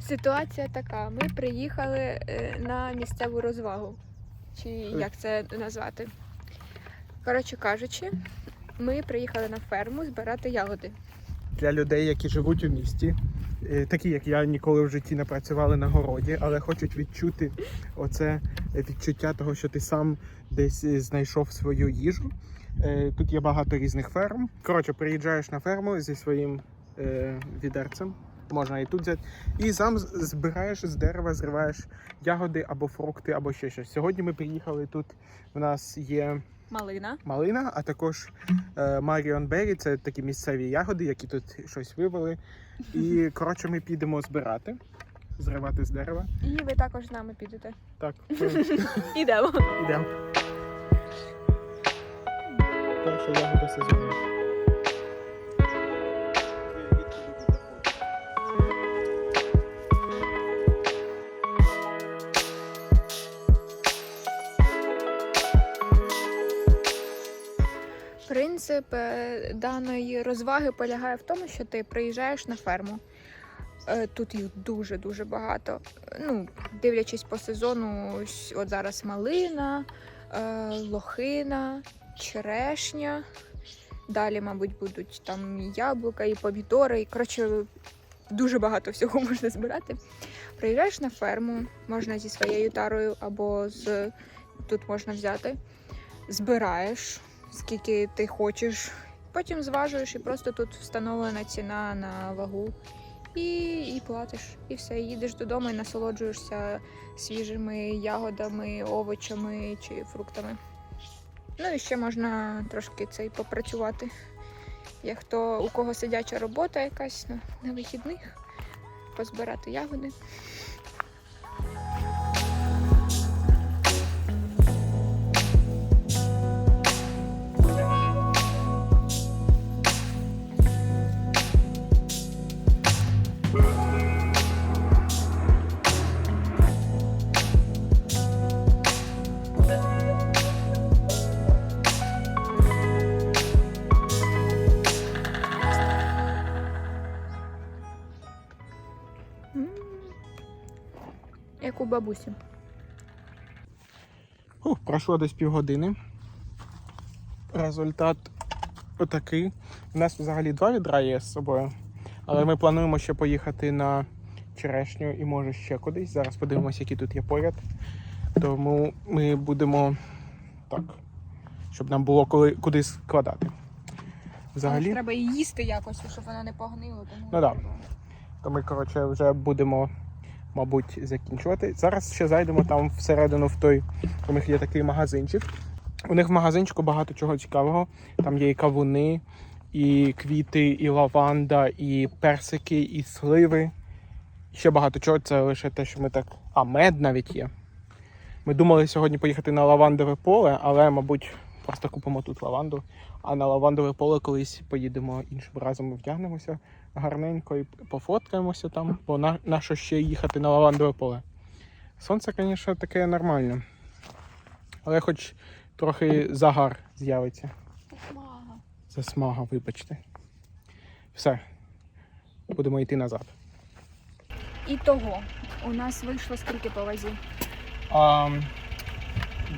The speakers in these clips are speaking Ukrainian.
Ситуація така: ми приїхали е, на місцеву розвагу. Чи як це назвати? Коротше кажучи, ми приїхали на ферму збирати ягоди. Для людей, які живуть у місті, е, такі як я ніколи в житті не працювали на городі, але хочуть відчути оце відчуття того, що ти сам десь е, знайшов свою їжу. Е, Тут є багато різних ферм. Коротше, приїжджаєш на ферму зі своїм е, відерцем, можна і тут взяти, і сам збираєш з дерева, зриваєш ягоди або фрукти, або ще щось. Сьогодні ми приїхали тут. У нас є Малина. малина, а також е, Маріон Беррі це такі місцеві ягоди, які тут щось вивели. І коротше, ми підемо збирати, зривати з дерева. І ви також з нами підете. Так, Ідемо. йдемо. Перша ягода сезону. Принцип е, даної розваги полягає в тому, що ти приїжджаєш на ферму. Е, Тут їх дуже-дуже багато. Ну, дивлячись по сезону, от зараз малина, лохина, черешня. Далі, мабуть, будуть там яблука, і помідори. І, коротше, дуже багато всього можна збирати. Приїжджаєш на ферму, можна зі своєю тарою або з тут можна взяти, збираєш скільки ти хочеш. Потім зважуєш і просто тут встановлена ціна на вагу. І, і платиш. І все, їдеш додому і насолоджуєшся свіжими ягодами, овочами чи фруктами. Ну і ще можна трошки цей попрацювати. Як хто у кого сидяча робота якась на, на вихідних, позбирати ягоди. Бабусі. Ух, пройшло десь півгодини. Результат отакий. У нас взагалі два відра є з собою. Але ми плануємо ще поїхати на черешню і може ще кудись. Зараз подивимося, які тут є поряд. Тому ми будемо так, щоб нам було коли, куди складати. Взагалі. треба її їсти якось, щоб вона не погнила. Тому... Ну да. То ми, коротше, вже будемо, мабуть, закінчувати. Зараз ще зайдемо там всередину в той. У них є такий магазинчик. У них в магазинчику багато чого цікавого. Там є і кавуни, і квіти, і лаванда, і персики, і сливи. Ще багато чого. Це лише те, що ми так. А, мед навіть є. Ми думали сьогодні поїхати на лавандове поле, але, мабуть, просто купимо тут лаванду. А на лавандове поле колись поїдемо іншим разом. Вдягнемося гарненько і пофоткаємося там, бо на, на що ще їхати на лавандове поле. Сонце, звісно, таке нормальне. Але хоч трохи загар з'явиться. Мага. Засмага, вибачте. Все. Будемо йти назад. І того. У нас вийшло скільки по вазі? А,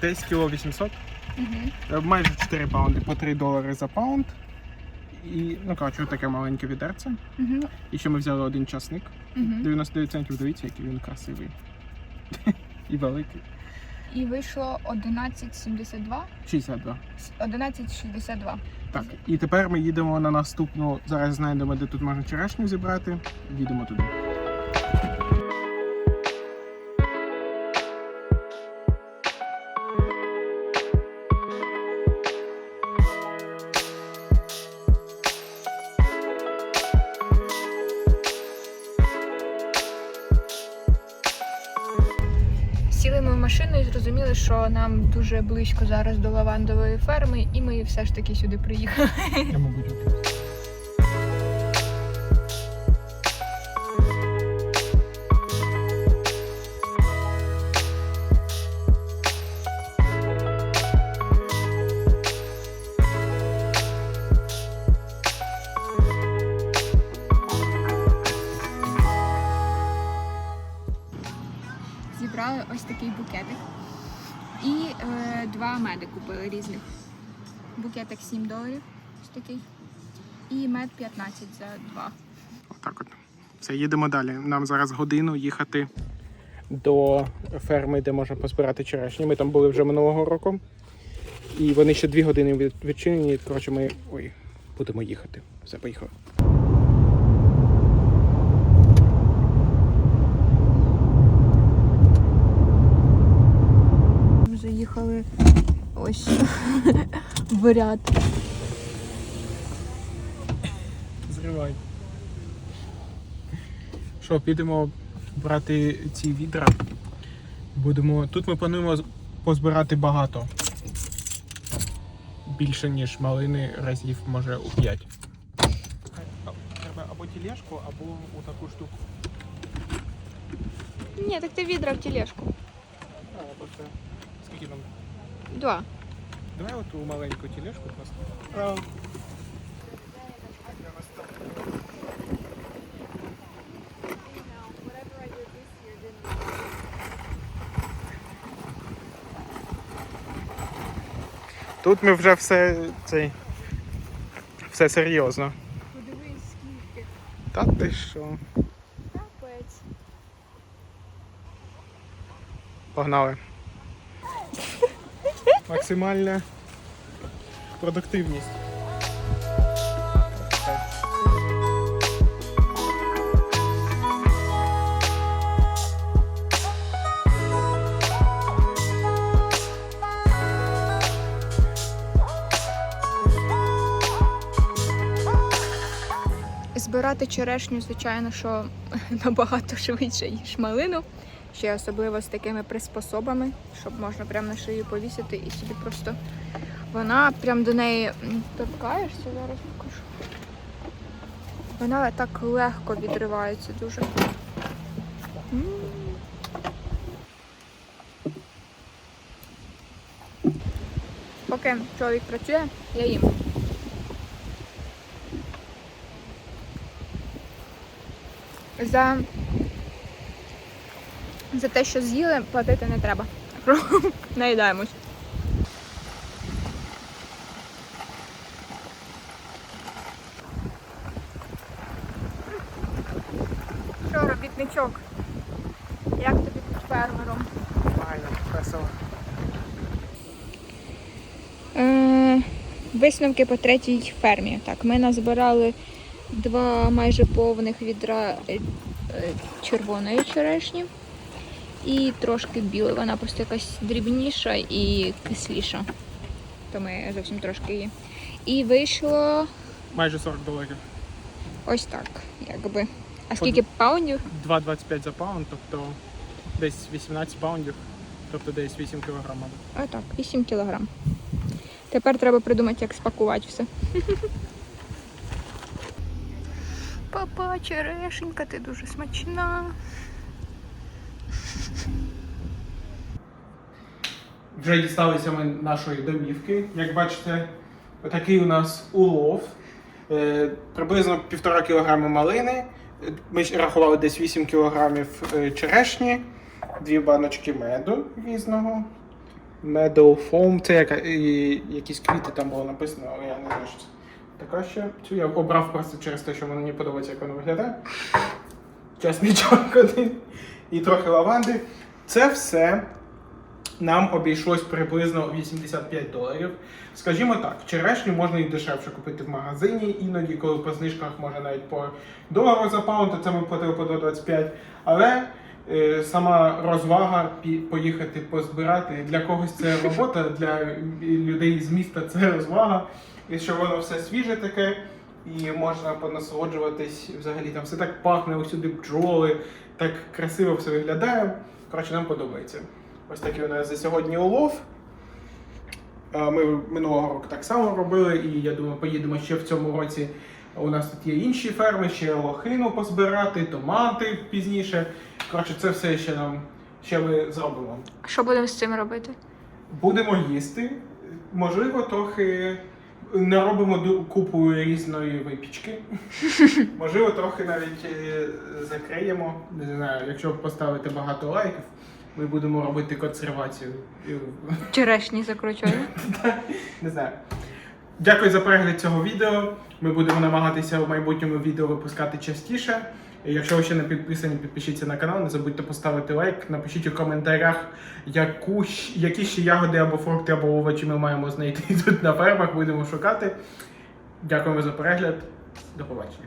десь кіло 800. Угу. Майже 4 паунди по 3 долари за паунд. І, ну коротше, таке маленьке відерце. Угу. І ще ми взяли один часник. Угу. 99 центів, дивіться, який він красивий. І великий. І вийшло 11,72. 62. 11,62. Так, і тепер ми їдемо на наступну. Зараз знайдемо, де тут можна черешню зібрати. Їдемо туди. Машину і зрозуміли, що нам дуже близько зараз до лавандової ферми, і ми все ж таки сюди приїхали. Я, мабуть, меди різних. Букетик 7 доларів. Ось такий. І мед 15 за два. Отак от. Все, їдемо далі. Нам зараз годину їхати до ферми, де можна позбирати черешні. Ми там були вже минулого року. І вони ще дві години відчинені. Коротше, ми ой, будемо їхати. Все, поїхали. Ми заїхали ось в ряд. Зривай. Що, підемо брати ці відра. Будемо. Тут ми плануємо позбирати багато. Більше, ніж малини разів, може, у 5. Треба або тілешку, або у таку штуку. Ні, так ти відра в тележку. А, або це. Скільки нам? Два. Давай оту маленьку тілешку просто. Тут ми вже все цей. Все серйозно. Подивись, скільки. Та ти що? Капець. Погнали. Максимальна продуктивність. Збирати черешню, звичайно, що набагато швидше, ніж малину. Ще особливо з такими приспособами, щоб можна прямо на шию повісити і собі просто вона прям до неї торкаєшся, зараз покажу. Вона так легко відривається дуже. Поки чоловік працює, я їм. За, за те, що з'їли, платити не треба. Наїдаємось. Що, робітничок? Як тобі тут фермером? Файно, весело. Е, висновки по третій фермі. Так, ми назбирали два майже повних відра е, червоної черешні і трошки білої. Вона просто якась дрібніша і кисліша. То ми зовсім трошки її. І вийшло Майже 40 доларів. ось так, якби. А скільки паундів? 2,25 за паунд, тобто десь 18 паундів, тобто десь 8 кілограм. мабуть. Отак, 8 кілограм. Тепер треба придумати, як спакувати все. Папа, черешенька, ти дуже смачна. Вже дісталися ми нашої домівки. Як бачите, отакий у нас улов. Е, приблизно півтора кілограми малини. Ми рахували десь 8 кілограмів е, черешні, дві баночки меду різного. Foam, це яка, і, якісь квіти там було написано, але я не знаю, що це. Така ще. Цю я обрав просто через те, що мені подобається, як воно виглядає. Чесничок один. І трохи лаванди. Це все нам обійшлось приблизно 85 доларів. Скажімо так, черешню можна і дешевше купити в магазині, іноді, коли по знижках може навіть по долару за паунд, то це ми платили по 25. Але е, сама розвага поїхати позбирати для когось це робота, для людей з міста це розвага. І що воно все свіже таке, і можна понасолоджуватись. Взагалі там все так пахне, усюди бджоли, так красиво все виглядає. Коротше, нам подобається. Ось такий у нас за сьогодні улов. Е, Ми минулого року так само робили, і я думаю, поїдемо ще в цьому році. У нас тут є інші ферми, ще лохину позбирати, томати пізніше. Коротше, це все ще нам ще ми зробимо. Що будемо з цим робити? Будемо їсти. Можливо, трохи наробимо ду- купу різної випічки. Можливо, трохи навіть е, закриємо. Не знаю, якщо поставити багато лайків. Ми будемо робити консервацію. Черешні закручую. Не знаю. Дякую за перегляд цього відео. Ми будемо намагатися в майбутньому відео випускати частіше. Якщо ви ще не підписані, підпишіться на канал, не забудьте поставити лайк, напишіть у коментарях, яку, які ще ягоди або фрукти, або овочі ми маємо знайти тут на фермах, будемо шукати. Дякуємо за перегляд. До побачення.